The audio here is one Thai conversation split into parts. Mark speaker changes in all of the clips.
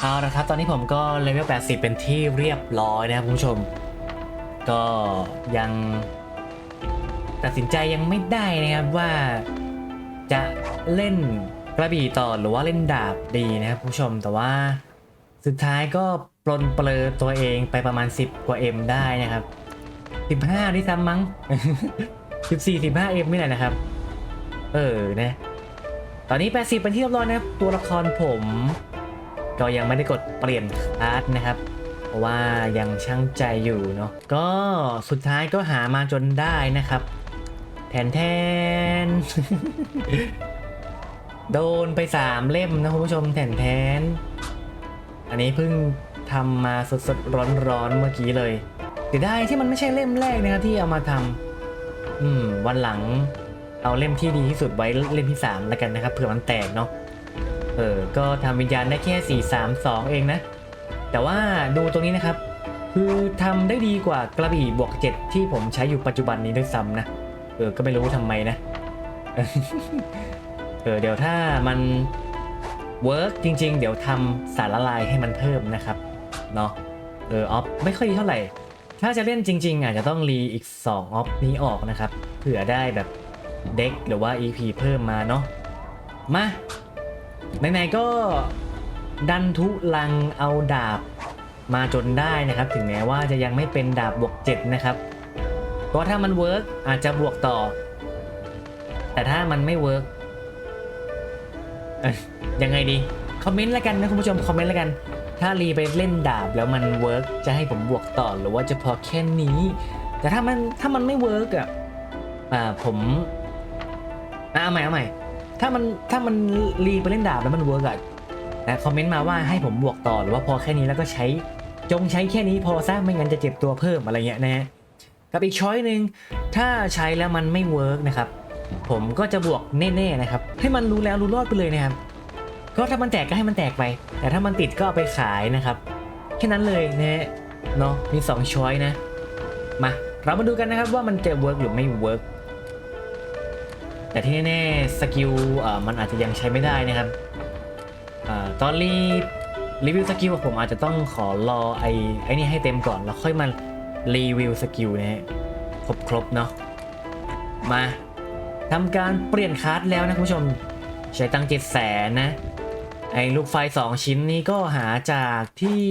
Speaker 1: เอาละครับ ตอนนี้ผมก็เลเวล 80 เป็นที่เรียบร้อยนะครับคุณผู้ชม ก็ยังตัดสินใจยังไม่ได้นะครับว่าจะเล่นกระบี่ต่อหรือว่าเล่นดาบดีนะครับคุณผู้ชมแต่ว่าสุดท้ายก็ปลนเปลือตัวเองไปประมาณ 10 กว่า M ได้นะครับ 15ที่ซ้ำมั้ง 14 15 M ไม่ไหนนะครับ เออนะ ตอนนี้ 80 เป็นที่เรียบร้อยนะครับ ตัวละครผม ก็ยังไม่ได้กดเปลี่ยนคลาสนะครับ เพราะว่ายังช่างใจอยู่เนาะก็สุดท้ายก็หามาจนได้นะครับ แทนแทน โดนไป3เล่มนะคุณผู้ชมแทนแทน อันนี้เพิ่งทำมาสดๆร้อนๆเมื่อกี้เลยเสียดายที่มันไม่ใช่เล่มแรกนะครับที่เอามาทำอืมวันหลังเอาเล่มที่ดีที่สุดไว้เล่มที่3แล้วกันนะครับเผื่อมันแตกเนาะ เออ ก็ทำวิญญาณได้แค่ 4 3 2 เองนะ แต่ว่าดูตรงนี้นะครับ คือทำได้ดีกว่ากระบี่บวก 7 ที่ผมใช้อยู่ปัจจุบันนี้ด้วยซ้ำนะ เออ ก็ไม่รู้ทำไมนะ เออ เดี๋ยวถ้ามันเวิร์กจริง ๆ เดี๋ยวทำสารละลายให้มันเพิ่มนะครับ เนาะเออออฟไม่ค่อยดีเท่าไหร่ ถ้าจะเล่นจริง ๆ อาจจะต้องรีอีก 2 ออฟนี้ออกนะครับ เผื่อได้แบบเด็กหรือว่า EP เพิ่มมาเนาะมา ไหนๆก็ดันทุลังเอาดาบมาจนได้นะครับ ถึงแม้ว่าจะยังไม่เป็นดาบบวก7นะครับก็ถ้ามันเวิร์กอาจจะบวกต่อ แต่ถ้ามันไม่เวิร์กยังไงดีคอมเมนต์แล้วกันนะคุณผู้ชมคอมเมนต์แล้วกัน ถ้ารีไปเล่นดาบแล้วมันเวิร์กจะให้ผมบวกต่อหรือว่าจะพอแค่นี้ แต่ถ้ามันถ้ามันไม่เวิร์กอะอ่าผมเอาใหม่เอาใหม่ ถ้ามันถ้ามันรีไปเล่นดาบแล้วมันเวิร์กอะแต่คอมเมนต์มาว่าให้ผมบวกต่อหรือว่าพอแค่นี้แล้วก็ใช้จงใช้แค่นี้พอซะไม่งั้นจะเจ็บตัวเพิ่มอะไรเงี้ยนะฮะกับอีกช้อยหนึ่งถ้าใช้แล้วมันไม่เวิร์กนะครับ ผมก็จะบวกแน่ๆนะครับ ให้มันรู้แล้วรู้รอดไปเลยนะครับ ก็ถ้ามันแตกก็ให้มันแตกไป แต่ถ้ามันติดก็เอาไปขายนะครับ แค่นั้นเลยนะฮะเนาะมี2ช้อยนะมาเรามาดูกันนะครับว่ามันจะเวิร์กหรือไม่เวิร์ก แต่ที่แน่ๆสกิลมันอาจจะยังใช้ไม่ได้นะครับอตอนรีรีวิวสกิลผมอาจจะต้องขอรอไอ้ไอ้นี่ให้เต็มก่อนแล้วค่อยมารีวิวสกิลนะฮะครบครบๆเนาะมาทำการเปลี่ยนคาร์ดแล้วนะคุณผู้ชมใช้ตังเจ็ดแสนนะไอ้ลูกไฟ 2 ชิ้นนี้ก็หาจากที่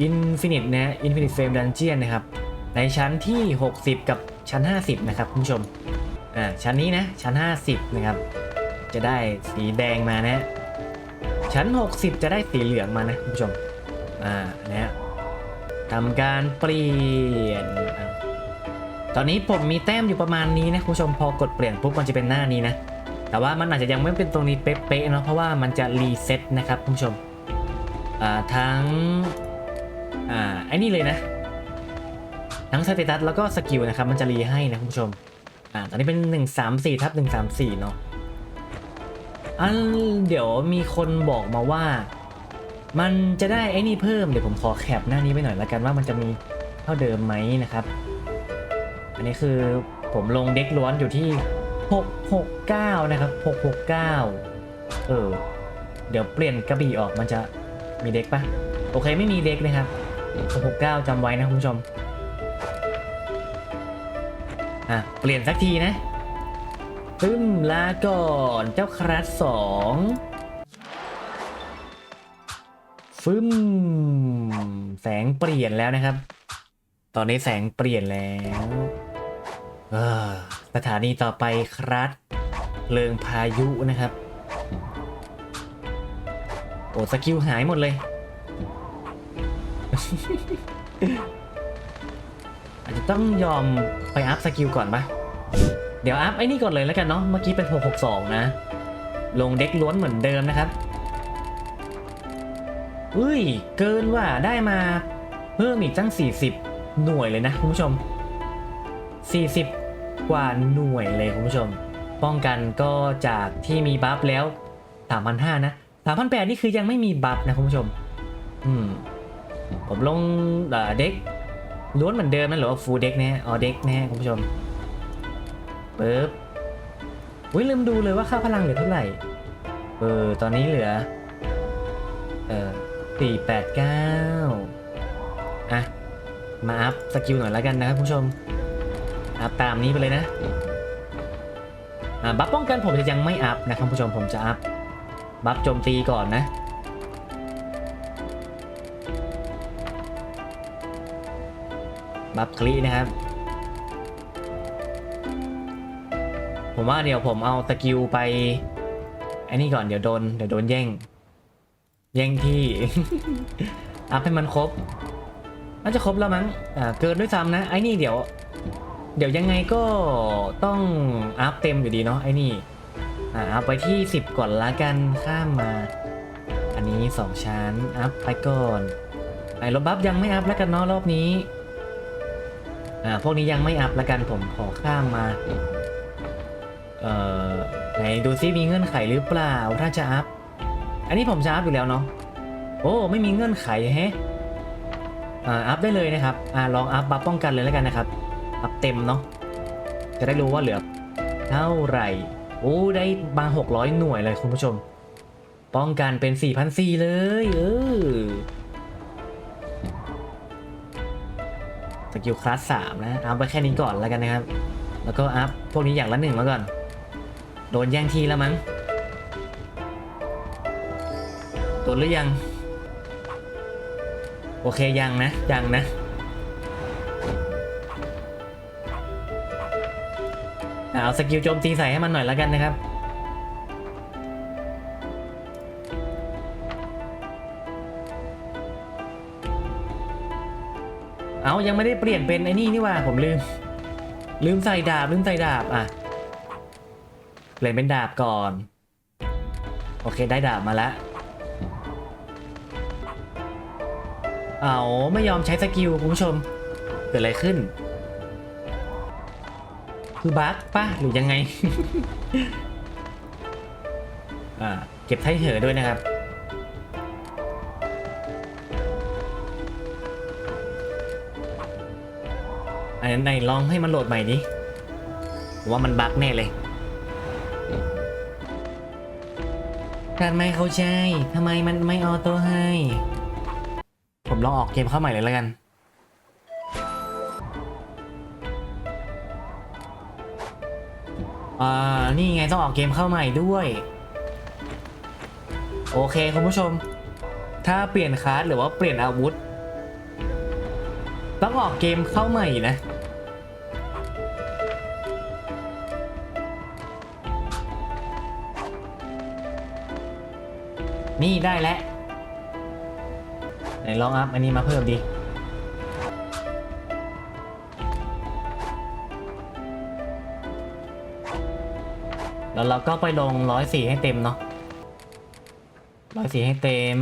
Speaker 1: อินฟินิตนะอินฟินิตเฟรมดันเจียนนะครับ ในชั้นที่ 60 กับชั้น 50 นะครับคุณผู้ชม อ่าชั้นนี้นะชั้น 50 นะครับ จะได้สีแดงมานะ ชั้น 60 จะได้สีเหลืองมานะคุณผู้ชมอ่านะฮะทำการเปลี่ยน ตอนนี้ผมมีแต้มอยู่ประมาณนี้นะคุณผู้ชมพอกดเปลี่ยนปุ๊บมันจะเป็นหน้านี้นะ แต่ว่ามันอาจจะยังไม่เป็นตรงนี้เป๊ะๆเนาะเพราะว่ามันจะรีเซ็ตนะครับคุณผู้ชมอ่าทั้งอ่าไอ้นี่เลยนะ ทั้งสเตตัสแล้วก็สกิลนะครับมันจะรีให้นะคุณผู้ชม อ่าตอนนี้เป็น1 3 4ทับ1 3 4เนาะอันเดี๋ยวมีคนบอกมาว่า มันจะได้ไอ้นี่เพิ่มเดี๋ยวผมขอแคปหน้านี้ไปหน่อยละกันว่ามันจะมีเท่าเดิมไหมนะครับ อันนี้คือผมลงเด็กล้วนอยู่ที่ 669 นะครับ 669 เออ เดี๋ยวเปลี่ยนกระบี่ออกมันจะมีเด็กปะโอเคไม่มีเด็กนะครับ 669จำไว้นะคุณผู้ชม อะ เปลี่ยนสักทีนะปึ้มลาก่อนเจ้าครัสสองฟึ้มแสงเปลี่ยนแล้วนะครับ ตอนนี้แสงเปลี่ยนแล้วสถานีต่อไปครัสเริงพายุนะครับ โอ้สกิลหายหมดเลย ต้องยอมไปอัพสกิลก่อนปะเดี๋ยวอัพไอ้นี่ก่อนเลยแล้วกันเนาะ เมื่อกี้เป็น 662 นะ ลงเด็กล้วนเหมือนเดิมนะครับอุ้ย เกินว่าได้มาเพิ่มอีกตั้ง 40 หน่วยเลยนะคุณผู้ชม 40 กว่าหน่วยเลยคุณผู้ชม ป้องกันก็จากที่มีบัฟแล้ว3,500นะ3,800นี่คือยังไม่มีบัฟนะคุณผู้ชม อืม ผมลงเด็ก ล้วนเหมือนเดิมนะหรอฟูลเด็กนะอ๋อเด็กนะคุณผู้ชมปึ๊บอุ้ยลืมดูเลยว่าค่าพลังเหลือเท่าไหร่ เออ ตอนนี้เหลือ เออสี่แปดเก้าอะ มาอัพสกิลหน่อยแล้วกันนะครับคุณผู้ชม อัพตามนี้ไปเลยนะ อ่าบัฟป้องกันผมจะยังไม่อัพนะครับคุณผู้ชมผมจะอัพบัฟโจมตีก่อนนะ บัฟคลีนะครับ ผมว่าเดี๋ยวผมเอาสกิลไปไอ้นี่ก่อนเดี๋ยวโดนเดี๋ยวโดนแย่ง แย่งที่ อัพให้มันครบน่าจะครบแล้วมั้งอ่าเกินด้วยซ้ำนะไอ้นี่เดี๋ยว เดี๋ยวยังไงก็ต้องอัพเต็มอยู่ดีเนาะไอ้นี่อ่าอัพไปที่ 10 ก่อนละกันข้ามมา อันนี้ 2 ชั้น อัพไปก่อนไอ้ลบบัฟยังไม่อัพแล้วกันเนาะรอบนี้ อ่าพวกนี้ยังไม่อัพล้วกันผมขอข้ามมา เอ่อไหนดูซิมีเงื่อนไขหรือเปล่าถ้าจะอัพ อันนี้ผมจะอัพอยู่แล้วเนาะโอ้ไม่มีเงื่อนไขแฮะอ่าอัพได้เลยนะครับอ่าลองอัพบัฟป้องกันเลยแล้วกันนะครับอัพเต็มเนาะจะได้รู้ว่าเหลือเท่าไหร่โอ้ได้มา600 หน่วยเลยคุณผู้ชม ป้องกันเป็น4,400เลยเออ กิลคลาสสามนะ อัพไปแค่นี้ก่อนแล้วกันนะครับ แล้วก็อัพพวกนี้อย่างละหนึ่งมาก่อน โดนแย่งทีแล้วมั้งโดหรือยัง โอเคยังนะ ยังนะ เอาสกิลโจมตีใส่ให้มันหน่อยแล้วกันนะครับ เอายังไม่ได้เปลี่ยนเป็นไอ้นี่นี่ว่าผมลืม ลืมใส่ดาบลืมใส่ดาบอะเปลี่ยนเป็นดาบก่อน โอเคได้ดาบมาแล้วเอาไม่ยอมใช้สกิลคุณผู้ชม เกิดอะไรขึ้น คือบั๊กป่ะหรือยังไง อ่า เก็บไถ่เหอด้วยนะครับ นนั้นไหนลองให้มันโหลดใหม่ดิว่ามันบั๊กแน่เลยการไม่เข้าใจทำไมมันไม่ออโต้ให้ ผมลองออกเกมเข้าใหม่เลยแล้วกัน อ่า นี่ไงต้องออกเกมเข้าใหม่ด้วย โอเคคุณผู้ชม ถ้าเปลี่ยนคลาสหรือว่าเปลี่ยนอาวุธ ต้องออกเกมเข้าใหม่นะ นี่ได้แล้วไหนลองอัพอันนี้มาเพิ่มดิแล้วเราก็ไปลงร้อยสี่ให้เต็มเนาะร้อยสี่ให้เต็ม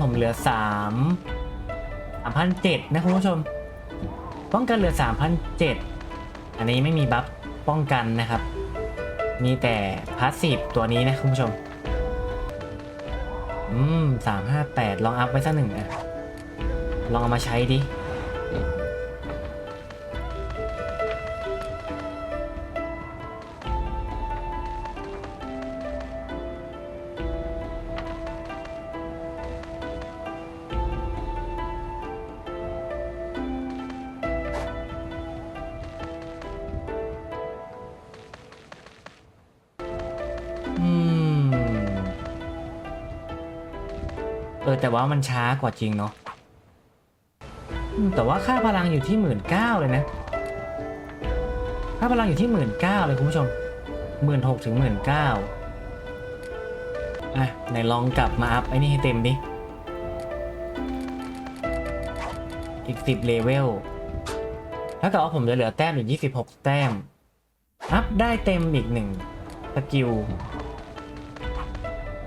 Speaker 1: ผมเหลือสามสามพันเจ็ดนะคุณผู้ชม ป้องกันเหลือสามพันเจ็ดอันนี้ไม่มีบัฟป้องกันนะครับ มีแต่พาสซีฟตัวนี้นะคุณผู้ชม อืมสามห้าแปดลองอัพไว้สักหนึ่งอะลองเอามาใช้ดิ ออแต่ว่ามันช้ากว่าจริงเนาะอืมแต่ว่าค่าพลังอยู่ที่หมื่นเก้าเลยนะค่าพลังอยู่ที่หมื่นเก้าเลยคุณผู้ชมหมื่นหกถึงหมื่นเก้าอะไหนลองกลับมาอัพไอ้นี่ให้เต็มดิอีกสิบเลเวลถ้าเกิดว่าผมจะเหลือแต้มอยู่ยี่สิบหกแต้ม อัพได้เต็มอีกหนึ่งสกิล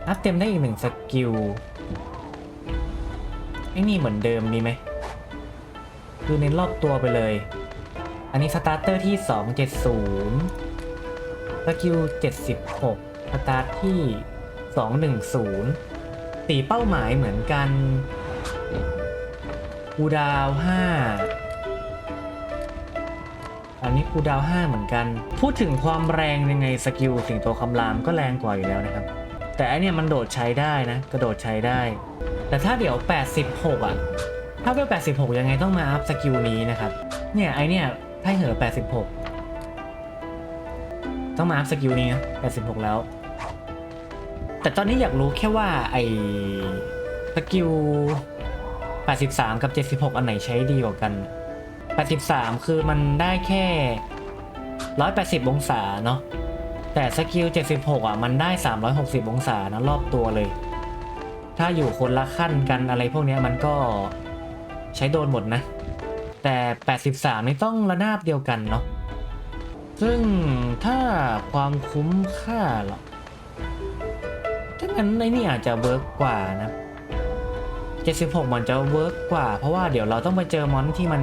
Speaker 1: อัพเต็มได้อีกหนึ่งสกิล ไอ้นี่เหมือนเดิมดีไหมคือเน้นรอบตัวไปเลย อันนี้สตาร์เตอร์ที่ 270สกิล76สตาร์ทที่ 210ตีเป้าหมายเหมือนกันคูดาว5อันนี้คูดาว5เหมือนกัน พูดถึงความแรงยังไงสกิลสิงโตคำรามก็แรงกว่าอยู่แล้วนะครับ แต่อันเนี้ยมันโดดใช้ได้นะ กระโดดใช้ได้ แต่ถ้าเดี๋ยว 86 อะ ถ้าเวล86 ยังไงต้องมาอัพสกิลนี้นะครับ เนี่ยไอเนี่ยไพ่เหอ86 ต้องมาอัพสกิลนี้นะ86 แล้ว แต่ตอนนี้อยากรู้แค่ว่าไอสกิล 83 กับ 76 อันไหนใช้ดีกว่ากัน 83 คือมันได้แค่ 180 องศาเนาะแต่สกิล 76 อะ มันได้ 360 องศานะรอบตัวเลย ถ้าอยู่คนละขั้นกันอะไรพวกนี้มันก็ใช้โดนหมดนะ แต่ 83 นี่ต้องระนาบเดียวกันเนาะซึ่งถ้าความคุ้มค่าหรอถ้างั้นไอ้นี่อาจจะเวิร์กกว่านะ 76 มันจะเวิร์กกว่า เพราะว่าเดี๋ยวเราต้องไปเจอมอนที่มัน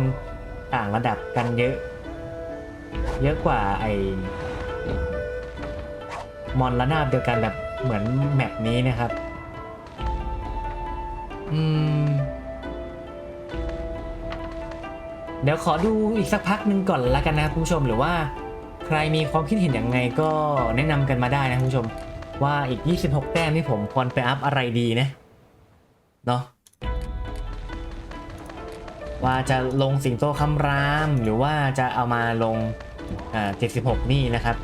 Speaker 1: ต่างระดับกันเยอะ เยอะกว่าไอมอนระนาบเดียวกันแบบเหมือนแมปนี้นะครับ อืม เดี๋ยวขอดูอีกสักพักหนึ่งก่อนละกันนะครับคุณผู้ชมหรือว่า ใครมีความคิดเห็นอย่างไงก็แนะนำกันมาได้นะคุณผู้ชม ว่าอีก 26 แต้มนี่ผมควรไปอัพอะไรดีนะเนาะว่าจะลงสิงโตคำรามหรือว่าจะเอามาลงอ่า76 นี่นะครับ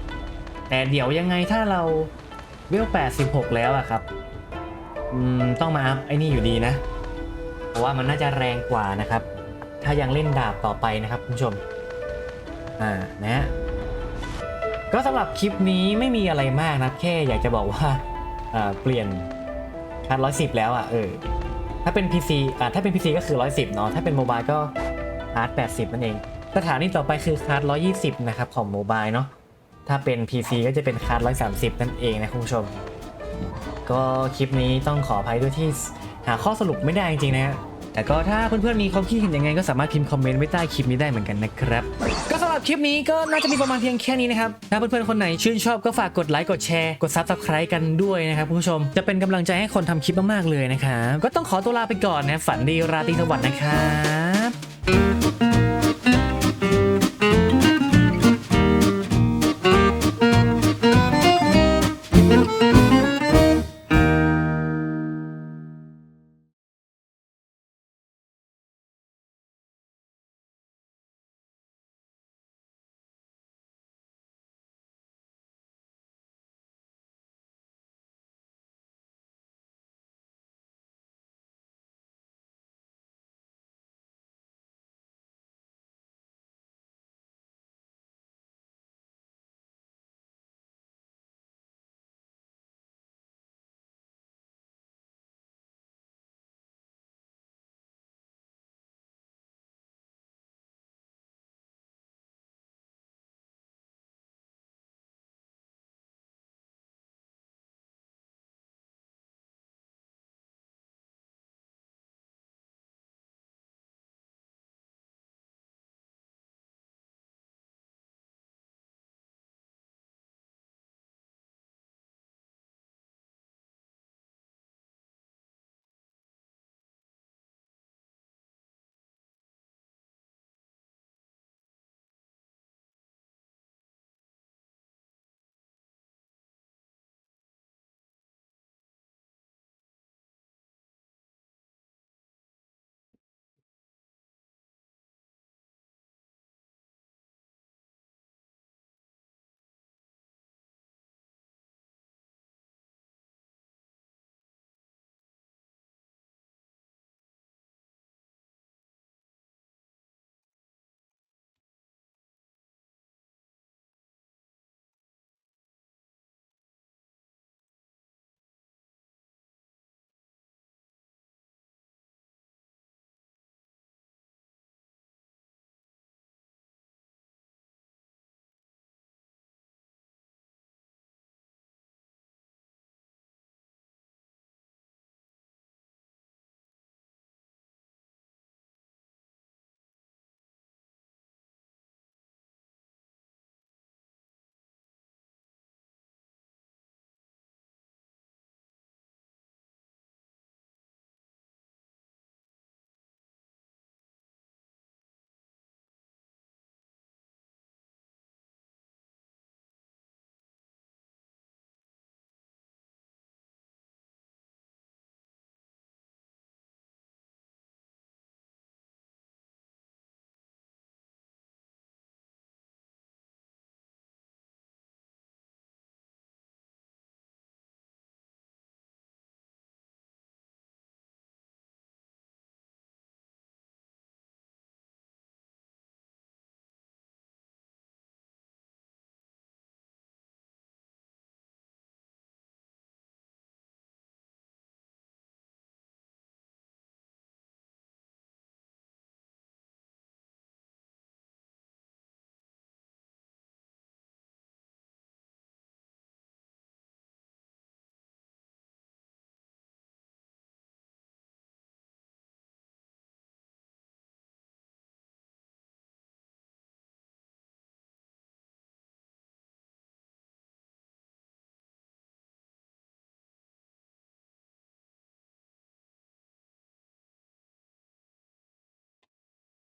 Speaker 1: แต่เดี๋ยวยังไงถ้าเราเวล86 แล้วอะครับ อืมต้องมาอัพไอ้นี่อยู่ดีนะ เพราะว่ามันน่าจะแรงกว่านะครับ ถ้ายังเล่นดาบต่อไปนะครับคุณผู้ชม อ่านะฮะก็สำหรับคลิปนี้ไม่มีอะไรมากนะแค่อยากจะบอกว่าเปลี่ยนคัดร้อยสิบแล้วอะเออถ้าเป็น PC อ่าถ้าเป็น PC ก็คือ 110 เนาะถ้าเป็นโมบายก็คัด80 นั่นเอง สถานีต่อไปคือคัด120 นะครับ ของโมบายเนาะถ้าเป็น PC ก็จะเป็นคัด130 นั่นเองนะคุณผู้ชม ก็คลิปนี้ต้องขออภัยด้วยที่หาข้อสรุปไม่ได้จริงๆนะฮะแต่ก็ถ้าเพื่อนๆมีความคิดเห็นยังไงก็สามารถพิมพ์คอมเมนต์ไว้ใต้คลิปนี้ได้เหมือนกันนะครับ ก็สำหรับคลิปนี้ก็น่าจะมีประมาณเพียงแค่นี้นะครับ ถ้าเพื่อนๆคนไหนชื่นชอบก็ฝากกดไลค์กดแชร์กด Subscribe กันด้วยนะครับคุณผู้ชมจะเป็นกำลังใจให้คนทำคลิปมากๆเลยนะครับก็ต้องขอตัวลาไปก่อนนะฝันดีราตรีสวัสดิ์นะครับ